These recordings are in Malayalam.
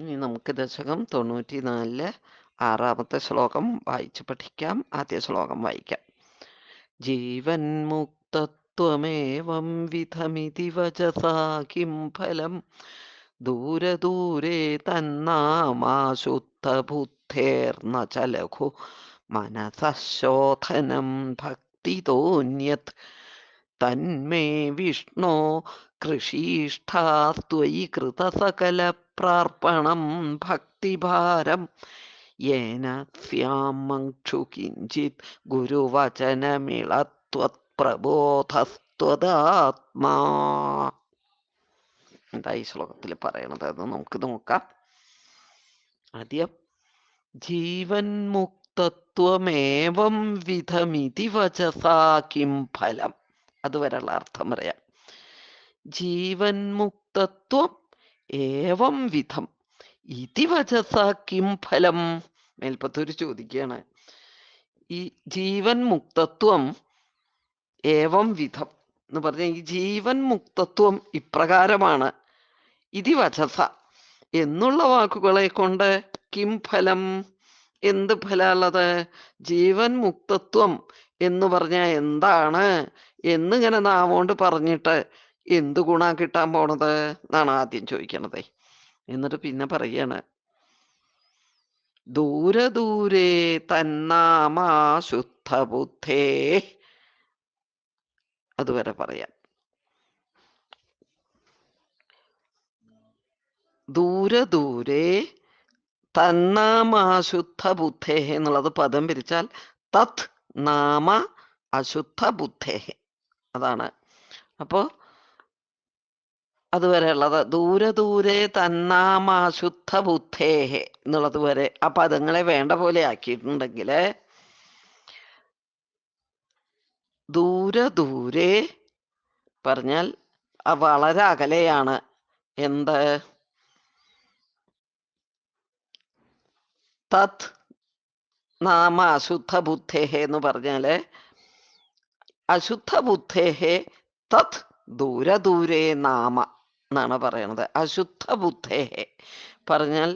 ഇനി നമുക്ക് ദശകം തൊണ്ണൂറ്റി നാലിൽ ആറാമത്തെ ശ്ലോകം വായിച്ച് പഠിക്കാം. ആദ്യ ശ്ലോകം വായിക്കാം. ജീവൻ മുക്തത്വമേവം വിധമിതി വചസാ കിം ഫലം. ദൂരെ ദൂരെ തന്നാമാശുദ്ധബുദ്ധേർന്ന ചലഘു ലഘു മനസശോധനം ഭക്തിതോന്യത്. തന്മേ വിഷ്ണോ കൃഷീഷ്ഠാസ്ത്വയി കൃതസകല പ്രാർപ്പണം ഭക്തിഭാരം. യേന സ്യാമക്ഷു കിഞ്ചിത് ഗുരുവചനമിളത്വത്പ്രബോധസ്ത്വതാത്മാ എന്താ ഈ ശ്ലോകത്തിൽ പറയണത്? അത് നമുക്ക് നോക്കാം. ആദ്യം ജീവൻ മുക്തത്വമേവം വിധമിതി വചസാ കിം ഫലം. അതുവരെയുള്ള അർത്ഥം പറയാം. ജീവൻ മുക്തത്വം ഏവം വിധം. ഇതിവചസ കിം ഫലം? മേൽപ്പത്തൂര് ചോദിക്കുകയാണ്. ഈ ജീവൻ മുക്തത്വം ഏവം വിധം എന്ന് പറഞ്ഞ ഈ ജീവൻ മുക്തത്വം ഇപ്രകാരമാണ് ഇതിവചസ എന്നുള്ള വാക്കുകളെ കൊണ്ട് കിം ഫലം? എന്ത് ഫലമുള്ളത് ജീവൻ മുക്തത്വം എന്ന് പറഞ്ഞാൽ എന്താണ്? എന്നിങ്ങനെ നാമോണ്ട് പറഞ്ഞിട്ട് എന്ത് ഗുണ കിട്ടാൻ പോണത് എന്നാണ് ആദ്യം ചോദിക്കണത്. എന്നിട്ട് പിന്നെ പറയാണ്. ദൂരെ ദൂരെ തന്നാമാ ശുദ്ധബുദ്ധേ അതുവരെ പറയാം. ദൂരെ ദൂരെ തന്നാമാശുദ്ധ ബുദ്ധേ എന്നുള്ളത് പദം പിരിച്ചാൽ തത് നാമ അശുദ്ധ ബുദ്ധേ അതാണ്. അപ്പോ അതുവരെയുള്ളത്. ദൂരെ ദൂരെ തന്നാമാശുദ്ധ ബുദ്ധേഹെ എന്നുള്ളത് വരെ. ആ പദങ്ങളെ വേണ്ട പോലെ ആക്കിയിട്ടുണ്ടെങ്കിൽ ദൂരെ ദൂരെ പറഞ്ഞാൽ വളരെ അകലെയാണ്. എന്ത്? തത് നാമ അശുദ്ധ ബുദ്ധേഹ എന്ന് പറഞ്ഞാൽ അശുദ്ധ ബുദ്ധേഹ തത് ദൂരെ ദൂരെ നാമ എന്നാണ് പറയണത്. അശുദ്ധ ബുദ്ധേഹ പറഞ്ഞാൽ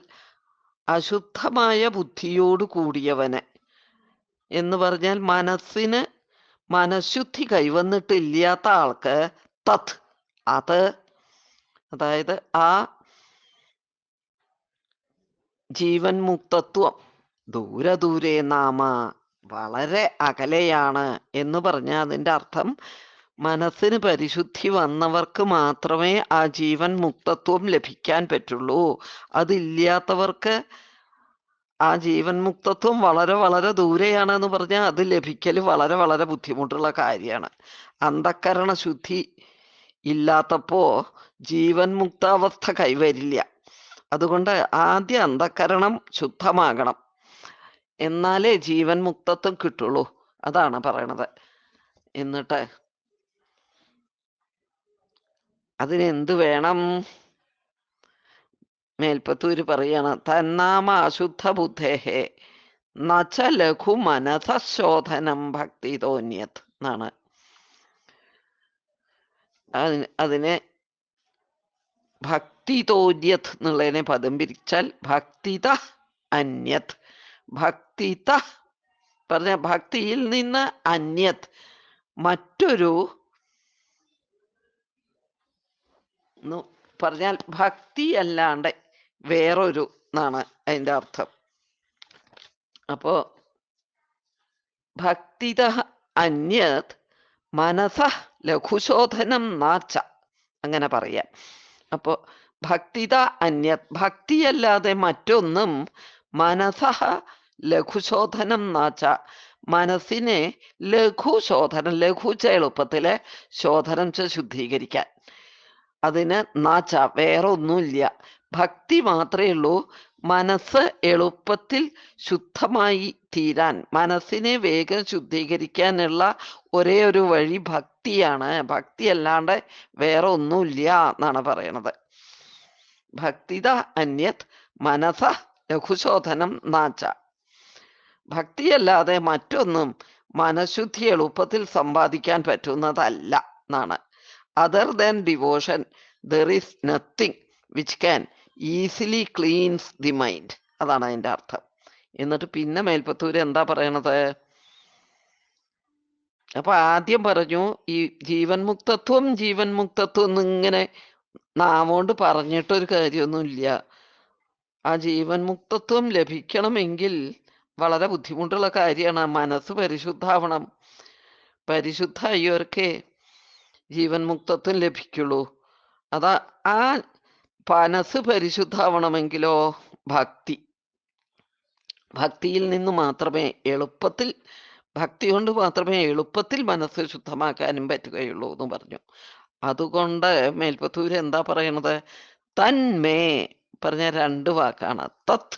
അശുദ്ധമായ ബുദ്ധിയോട് കൂടിയവനെ എന്ന് പറഞ്ഞാൽ മനസ്സിന് മനഃശുദ്ധി കൈവന്നിട്ടില്ലാത്ത ആൾക്ക് തത് അത് അതായത് ആ ജീവൻ മുക്തത്വം ദൂരെ ദൂരെ നാമ വളരെ അകലെയാണ് എന്ന് പറഞ്ഞ അതിന്റെ അർത്ഥം മനസ്സിന് പരിശുദ്ധി വന്നവർക്ക് മാത്രമേ ആ ജീവൻ മുക്തത്വം ലഭിക്കാൻ പറ്റുള്ളൂ. അതില്ലാത്തവർക്ക് ആ ജീവൻ മുക്തത്വം വളരെ വളരെ ദൂരെയാണെന്ന് പറഞ്ഞാൽ അത് ലഭിക്കൽ വളരെ വളരെ ബുദ്ധിമുട്ടുള്ള കാര്യമാണ്. അന്ധക്കരണ ശുദ്ധി ഇല്ലാത്തപ്പോ ജീവൻ മുക്താവസ്ഥ കൈവരില്ല. അതുകൊണ്ട് ആദ്യ അന്ധക്കരണം ശുദ്ധമാകണം. എന്നാലേ ജീവൻ മുക്തത്വം കിട്ടുള്ളൂ. അതാണ് പറയണത്. എന്നിട്ട് അതിനെന്ത് വേണം? മേൽപ്പത്തൂര് പറയാണ് തന്നാമ അശുദ്ധ ബുദ്ധേഹേ നച്ച ലഘു മനസശോധനം ഭക്തി തോന്നിയത് എന്നാണ്. അതിനെ ഭക്തി തോന്യത് എന്നുള്ളതിനെ പദം പിരിച്ചാൽ ഭക്തിത അന്യത് ഭക്തിത പറഞ്ഞ ഭക്തിയിൽ നിന്ന് അന്യത്. മറ്റൊരു പറഞ്ഞാൽ ഭക്തി അല്ലാണ്ട് വേറൊരു എന്നാണ് അതിന്റെ അർത്ഥം. അപ്പോ ഭക്തിത അന്യത് മനസ ലഘുശോധനം നാച്ച അങ്ങനെ പറയാം. അപ്പോ ഭക്തിത അന്യത് ഭക്തിയല്ലാതെ മറ്റൊന്നും മനസഹ ലഘുശോധനം നാച്ച. മനസ്സിനെ ലഘുശോധനം ലഘുച്ച എളുപ്പത്തിലെ ശോധനം ച ശുദ്ധീകരിക്കാൻ. അതിന് നാച്ച വേറെ ഒന്നുമില്ല ഭക്തി മാത്രമേ ഉള്ളൂ. മനസ്സ് എളുപ്പത്തിൽ ശുദ്ധമായി തീരാൻ മനസ്സിനെ വേഗം ശുദ്ധീകരിക്കാനുള്ള ഒരേ ഒരു വഴി ഭക്തിയാണ്. ഭക്തി അല്ലാണ്ട് വേറെ ഒന്നുമില്ല എന്നാണ് പറയണത് ഭക്തിത അന്യത് മനസ ലഘുശോധനം നാച്ച. ഭക്തിയല്ലാതെ മറ്റൊന്നും മനഃശുദ്ധി എളുപ്പത്തിൽ സമ്പാദിക്കാൻ പറ്റുന്നതല്ല എന്നാണ് other than devotion there is nothing which can easily cleans the mind അതാണ് അതിന്റെ അർത്ഥം. എന്നിട്ട് പിന്നെ മേൽപ്പത്തൂർ എന്താ പറയണത്? അപ്പൊ ആദ്യം പറഞ്ഞു ഈ ജീവൻ മുക്തത്വം ജീവൻ മുക്തത്വം എന്നിങ്ങനെ നാമോണ്ട് പറഞ്ഞിട്ടൊരു കാര്യമൊന്നുമില്ല. ആ ജീവൻ മുക്തത്വം ലഭിക്കണമെങ്കിൽ വളരെ ബുദ്ധിമുട്ടുള്ള കാര്യമാണ്. മനസ്സ് പരിശുദ്ധാവണം. പരിശുദ്ധായവർക്കേ ജീവൻ മുക്തത്വം ലഭിക്കുള്ളൂ. അതാ ആ മനസ്സ് പരിശുദ്ധാവണമെങ്കിലോ ഭക്തി. ഭക്തിയിൽ നിന്ന് മാത്രമേ എളുപ്പത്തിൽ ഭക്തി കൊണ്ട് മാത്രമേ എളുപ്പത്തിൽ മനസ്സ് ശുദ്ധമാക്കാനും പറ്റുകയുള്ളൂ എന്ന് പറഞ്ഞു. അതുകൊണ്ട് മേൽപ്പത്തൂര് എന്താ പറയണത്? തന്മേ പറഞ്ഞ രണ്ട് വാക്കാണ്. തത്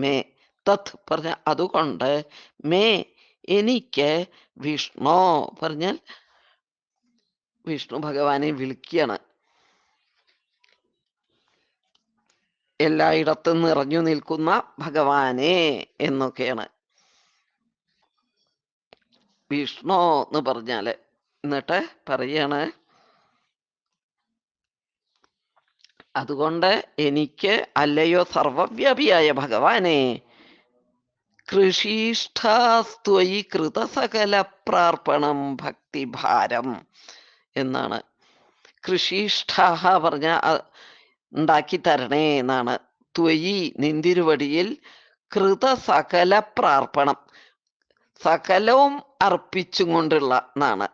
മേ. തത് പറഞ്ഞ അതുകൊണ്ട് മേ എനിക്ക് വിഷ്ണു പറഞ്ഞാൽ വിഷ്ണു ഭഗവാനെ വിളിക്കുകയാണ് എല്ലായിടത്തും നിറഞ്ഞു നിൽക്കുന്ന ഭഗവാനെ എന്നൊക്കെയാണ്. വിഷ്ണു എന്ന് പറഞ്ഞാൽ എന്നിട്ട് പറയാണ് അതുകൊണ്ട് എനിക്ക് അല്ലയോ സർവവ്യാപിയായ ഭഗവാനെ കൃഷിഷ്ഠാസ്ത്വയി കൃതസകല പ്രാർപ്പണം ഭക്തിഭാരം എന്നാണ്. കൃഷിഷ്ഠ പറഞ്ഞ ഉണ്ടാക്കി തരണേ എന്നാണ്. ത്വയി നിന്തിരുവടിയിൽ കൃതസകല പ്രാർപ്പണം സകലവും അർപ്പിച്ചും കൊണ്ടുള്ള എന്നാണ്.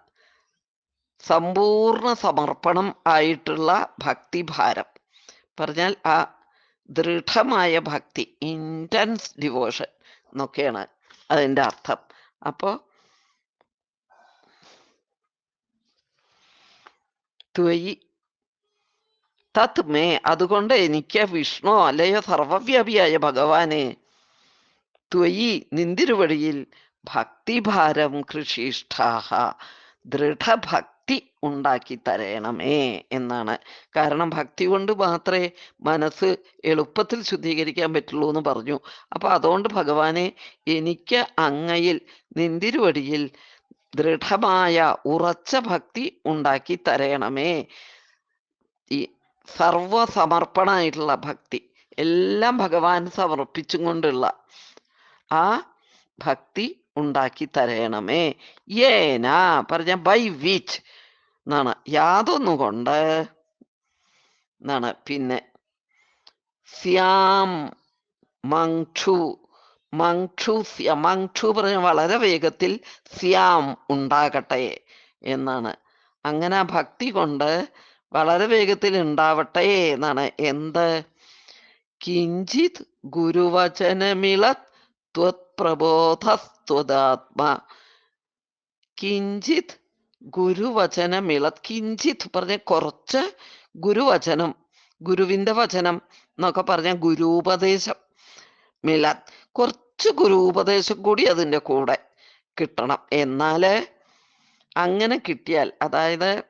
സമ്പൂർണ സമർപ്പണം ആയിട്ടുള്ള ഭക്തിഭാരം. പറഞ്ഞാൽ ആ ദൃഢമായ ഭക്തി ഇന്റൻസ് ഡിവോഷൻ എന്നൊക്കെയാണ് അതിന്റെ അർത്ഥം. അപ്പോൾ ത്വയി തത് മേ അതുകൊണ്ട് എനിക്ക് വിഷ്ണു അല്ലയോ സർവവ്യാപിയായ ഭഗവാനെ ത്വയി നിന്തിരുവഴിയിൽ ഭക്തിഭാരം കൃഷിഷ്ഠാഹ ദൃഢഭക്തി ഉണ്ടാക്കി തരയണമേ എന്നാണ്. കാരണം ഭക്തി കൊണ്ട് മാത്രമേ മനസ്സ് എളുപ്പത്തിൽ ശുദ്ധീകരിക്കാൻ പറ്റുള്ളൂ എന്ന് പറഞ്ഞു. അപ്പൊ അതുകൊണ്ട് ഭഗവാനെ എനിക്ക് അങ്ങയിൽ നിന്തിരുവടിയിൽ ദൃഢമായ ഉറച്ച ഭക്തി ഉണ്ടാക്കി തരയണമേ ഈ സർവസമർപ്പണമായിട്ടുള്ള ഭക്തി എല്ലാം ഭഗവാൻ സമർപ്പിച്ചും കൊണ്ടുള്ള ആ ഭക്തി ഉണ്ടാക്കി തരയണമേ ഏനാ പറഞ്ഞ ബൈ വിച്ച് എന്നാണ് യാതൊന്നുകൊണ്ട് എന്നാണ് പിന്നെ സ്യാം മങ്ക്ഷു മങ്ഷു മങ്ക്ഷു പറഞ്ഞ വളരെ വേഗത്തിൽ സ്യാം ഉണ്ടാകട്ടെ എന്നാണ്. അങ്ങനെ ഭക്തി കൊണ്ട് വളരെ വേഗത്തിൽ ഉണ്ടാവട്ടെ എന്നാണ്. എന്ത്? കിഞ്ചിത് ഗുരുവചനമിളത് ത്വത്പ്രബോധസ്ത്വദാത്മ കിഞ്ചിത് ഗുരുവചനമിളത് കിഞ്ചിത് പറഞ്ഞ കുറച്ച് ഗുരുവചനം ഗുരുവിന്റെ വചനം എന്നൊക്കെ പറഞ്ഞ ഗുരുപദേശം മിളത് കുറച്ച് ഗുരുപദേശം കൂടി അതിന്റെ കൂടെ കിട്ടണം. എന്നാൽ അങ്ങനെ കിട്ടിയാൽ അതായത്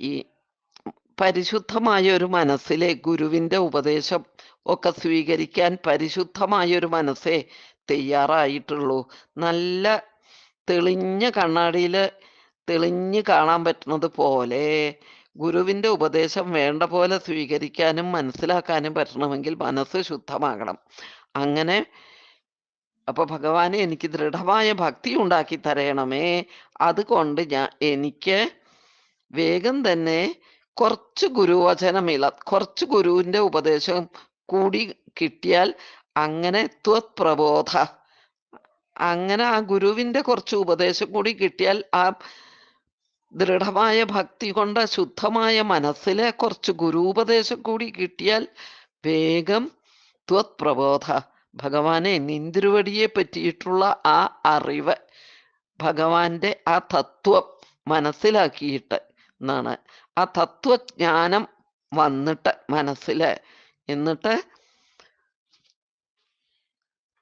ഈ പരിശുദ്ധമായ ഒരു മനസ്സിലെ ഗുരുവിന്റെ ഉപദേശം ഒക്കെ സ്വീകരിക്കാൻ പരിശുദ്ധമായ ഒരു മനസ്സേ തയ്യാറായിട്ടുള്ളൂ. നല്ല തെളിഞ്ഞ കണ്ണാടിയിൽ തെളിഞ്ഞ് കാണാൻ പറ്റുന്നത് പോലെ ഗുരുവിന്റെ ഉപദേശം വേണ്ട പോലെ സ്വീകരിക്കാനും മനസ്സിലാക്കാനും പറ്റണമെങ്കിൽ മനസ്സ് ശുദ്ധമാകണം. അങ്ങനെ അപ്പൊ ഭഗവാനെ എനിക്ക് ദൃഢമായ ഭക്തി ഉണ്ടാക്കി തരയണമേ അതുകൊണ്ട് ഞാൻ എനിക്ക് വേഗം തന്നെ കുറച്ച് ഗുരുവചനമിള കുറച്ച് ഗുരുവിന്റെ ഉപദേശം കൂടി കിട്ടിയാൽ അങ്ങനെ ത്വത് പ്രബോധ അങ്ങനെ ആ ഗുരുവിന്റെ കുറച്ച് ഉപദേശം കൂടി കിട്ടിയാൽ ആ ദൃഢമായ ഭക്തി കൊണ്ട് ശുദ്ധമായ മനസ്സിലെ കുറച്ച് ഗുരുപദേശം കൂടി കിട്ടിയാൽ വേഗം ത്വത് പ്രബോധ ഭഗവാനെ നിന്തിരുവടിയെ പറ്റിയിട്ടുള്ള ആ അറിവ് ഭഗവാന്റെ ആ തത്വം മനസ്സിലാക്കിയിട്ട് എന്നാണ് ആ തത്വജ്ഞാനം വന്നിട്ട് മനസ്സിൽ എന്നിട്ട്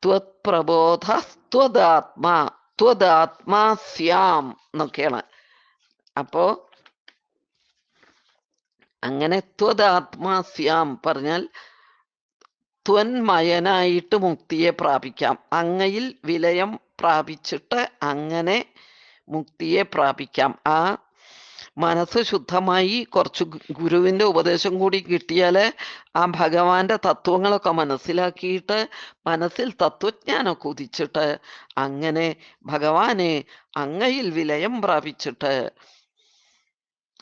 ത്വത്പ്രബോധ ത്വദാത്മാ ത്വദാത്മാ സ്യാം എന്നൊക്കെയാണ്. അപ്പോ അങ്ങനെ ത്വദാത്മാ സ്യാം പറഞ്ഞാൽ ത്വന്മയനായിട്ട് മുക്തിയെ പ്രാപിക്കാം. അങ്ങയിൽ വിലയം പ്രാപിച്ചിട്ട് അങ്ങനെ മുക്തിയെ പ്രാപിക്കാം. ആ മനസ്സ് ശുദ്ധമായി കുറച്ച് ഗുരുവിന്റെ ഉപദേശം കൂടി കിട്ടിയാൽ ആ ഭഗവാന്റെ തത്വങ്ങളൊക്കെ മനസ്സിലാക്കിയിട്ട് മനസ്സിൽ തത്വജ്ഞാനൊക്കെ ഉദിച്ചിട്ട് അങ്ങനെ ഭഗവാനെ അങ്ങയിൽ വിലയം പ്രാപിച്ചിട്ട്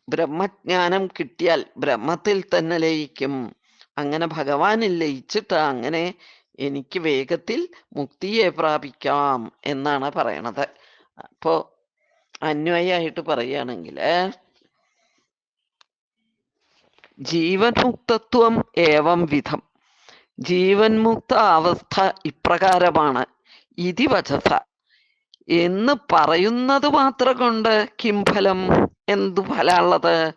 ബ്രഹ്മജ്ഞാനം കിട്ടിയാൽ ബ്രഹ്മത്തിൽ തന്നെ ലയിക്കും. അങ്ങനെ ഭഗവാനിൽ ലയിച്ചിട്ട് അങ്ങനെ എനിക്ക് വേഗത്തിൽ മുക്തിയെ പ്രാപിക്കാം എന്നാണ് പറയണത്. അപ്പോ അന്വയായിട്ട് പറയുകയാണെങ്കിൽ ജീവൻ മുക്തത്വം ഏവം വിധം. ജീവൻ മുക്ത അവസ്ഥ ഇപ്രകാരമാണ്. ഇതിവചസ. എന്ന് പറയുന്നത് മാത്രം കൊണ്ട് കിംഫലം എന്തു ഫലമുള്ളത്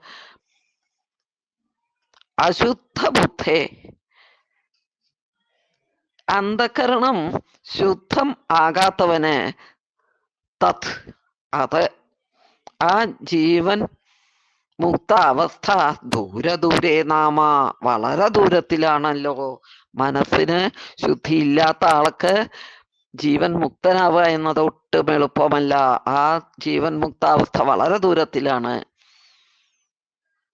അശുദ്ധ ബുദ്ധേ അന്ധകരണം ശുദ്ധം ആകാത്തവന് തത് അത് ആ ജീവൻ മുക്ത അവസ്ഥ ദൂരെ ദൂരെ നാമ വളരെ ദൂരത്തിലാണല്ലോ. മനസ്സിന് ശുദ്ധിയില്ലാത്ത ആൾക്ക് ജീവൻ മുക്തനാവുക എന്നത് ഒട്ടും എളുപ്പമല്ല. ആ ജീവൻ മുക്താവസ്ഥ വളരെ ദൂരത്തിലാണ്.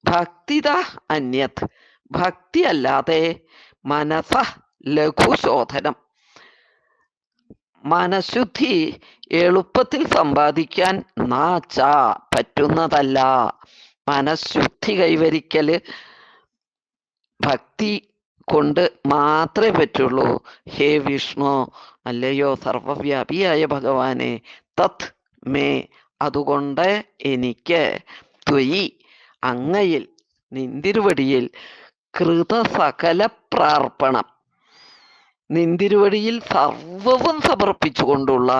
ഭക്തിത അന്യത് ഭക്തി അല്ലാതെ മനസ ലഘുശോധനം. മനഃശുദ്ധി എളുപ്പത്തിൽ സമ്പാദിക്കാൻ നാച്ച പറ്റുന്നതല്ല. മനഃശുദ്ധി കൈവരിക്കൽ ഭക്തി കൊണ്ട് മാത്രമേ പറ്റുള്ളൂ. ഹേ വിഷ്ണു അല്ലയോ സർവവ്യാപിയായ ഭഗവാനെ തത് മേ അതുകൊണ്ട് എനിക്ക് ത്വയി അങ്ങയിൽ നിന്തിരുവടിയിൽ കൃതസകല പ്രാർപ്പണം നിന്തിരുവടിയിൽ സർവവും സമർപ്പിച്ചുകൊണ്ടുള്ള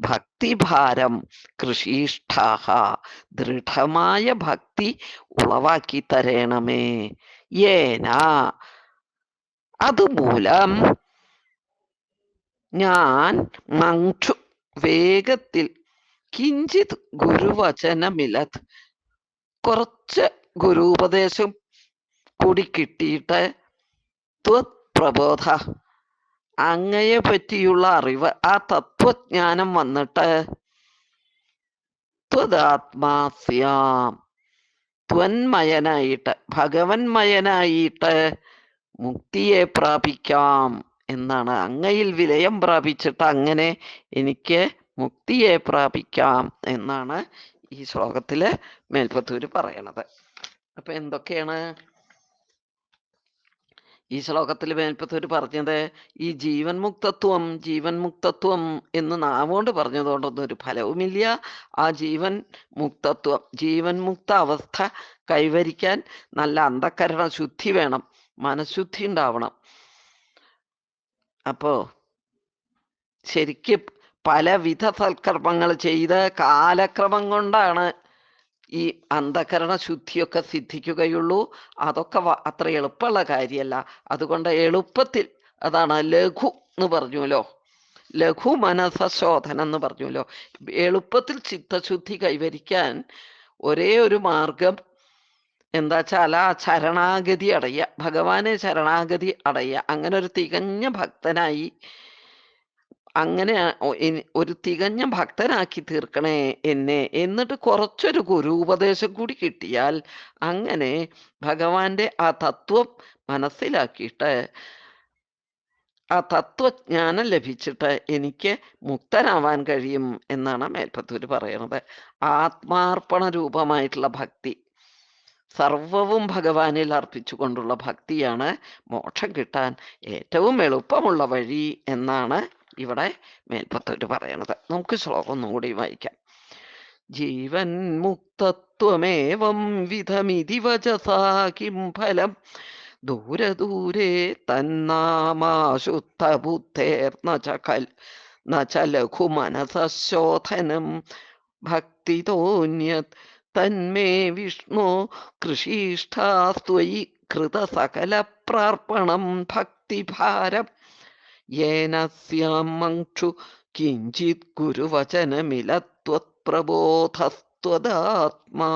ഭക്തിഭാരം കൃഷിഷ്ഠാഹ ദൃഢമായ ഭക്തി ഉളവാക്കി തരേണമേ. ഏന അതുമൂലം ഞാൻ മങ്ക്ഷു വേഗത്തിൽ കിഞ്ചിത് ഗുരുവചനമിലത് കുറച്ച് ഗുരുപദേശം കൂടി കിട്ടിയിട്ട് ത്വത് പ്രബോധ അങ്ങയെ പറ്റിയുള്ള അറിവ് ആ തത്വജ്ഞാനം വന്നിട്ട് ത്വദാത്മാസ്യാം. ത്വന്മയനായിട്ട് ഭഗവന്മയനായിട്ട് മുക്തിയെ പ്രാപിക്കാം എന്നാണ്. അങ്ങയിൽ വിലയം പ്രാപിച്ചിട്ട് അങ്ങനെ എനിക്ക് മുക്തിയെ പ്രാപിക്കാം എന്നാണ് ഈ ശ്ലോകത്തിൽ മേൽപ്പത്തൂര് പറയണത്. അപ്പൊ എന്തൊക്കെയാണ്? ഈ ശ്ലോകത്തിൽ മേൽപ്പത്തൂര് പറഞ്ഞത് ഈ ജീവൻ മുക്തത്വം ജീവൻ മുക്തത്വം എന്ന് നാവുകൊണ്ട് പറഞ്ഞതുകൊണ്ടൊന്നും ഒരു ഫലവുമില്ല. ആ ജീവൻ മുക്തത്വം ജീവൻ മുക്ത അവസ്ഥ കൈവരിക്കാൻ നല്ല അന്ധക്കരണ ശുദ്ധി വേണം മനഃശുദ്ധി ഉണ്ടാവണം. അപ്പോ ശരിക്ക് പലവിധ സൽക്കർമ്മങ്ങൾ ചെയ്ത് കാലക്രമം കൊണ്ടാണ് ഈ അന്ധകരണ ശുദ്ധിയൊക്കെ സിദ്ധിക്കുകയുള്ളൂ. അതൊക്കെ അത്ര എളുപ്പമുള്ള കാര്യമല്ല. അതുകൊണ്ട് എളുപ്പത്തിൽ അതാണ് ലഘു എന്ന് പറഞ്ഞുല്ലോ ലഘു മനസശോധനം എന്ന് പറഞ്ഞുല്ലോ എളുപ്പത്തിൽ ചിത്തശുദ്ധി കൈവരിക്കാൻ ഒരേ ഒരു മാർഗം എന്താ വെച്ചാൽ ആ ശരണാഗതി അടയുക. ഭഗവാനെ ശരണാഗതി അടയുക. അങ്ങനെ ഒരു തികഞ്ഞ ഭക്തനായി അങ്ങനെ ഒരു തികഞ്ഞ ഭക്തനാക്കി തീർക്കണേ എന്നെ എന്നിട്ട് കുറച്ചൊരു ഗുരു ഉപദേശം കൂടി കിട്ടിയാൽ അങ്ങനെ ഭഗവാന്റെ ആ തത്വം മനസ്സിലാക്കിയിട്ട് ആ തത്വജ്ഞാനം ലഭിച്ചിട്ട് എനിക്ക് മുക്തനാവാൻ കഴിയും എന്നാണ് മേൽപ്പത്തൂര് പറയുന്നത് ആത്മാർപ്പണ രൂപമായിട്ടുള്ള ഭക്തി സർവവും ഭഗവാനിൽ അർപ്പിച്ചുകൊണ്ടുള്ള ഭക്തിയാണ് മോക്ഷം കിട്ടാൻ ഏറ്റവും എളുപ്പമുള്ള വഴി എന്നാണ് ഇവിടെ മേൽപ്പത്തൂര് പറയണത്. നമുക്ക് ശ്ലോകം ഒന്നുകൂടി വായിക്കാം. ജീവൻ മുക്തത്വമേവം വിധമിതി വചസാ കിം ഫലം. ദൂരെ ദൂരെ തന്നാമാശുദ്ധബുദ്ധേർന്ന നചകൽ കൽ മനസശോധനം. ഭക്തി ഭക്തിതോന്യത് തന്മേ വിഷ്ണു കൃഷിഷ്ഠാസ്ത്വയി കൃതസകല പ്രാർപ്പണം ഭക്തിഭാരം. യേന സ്യാം മങ്ക്ഷു കിഞ്ചിത് ഗുരുവചനമിലത്വത്പ്രബോധസ്ത്വദാത്മാ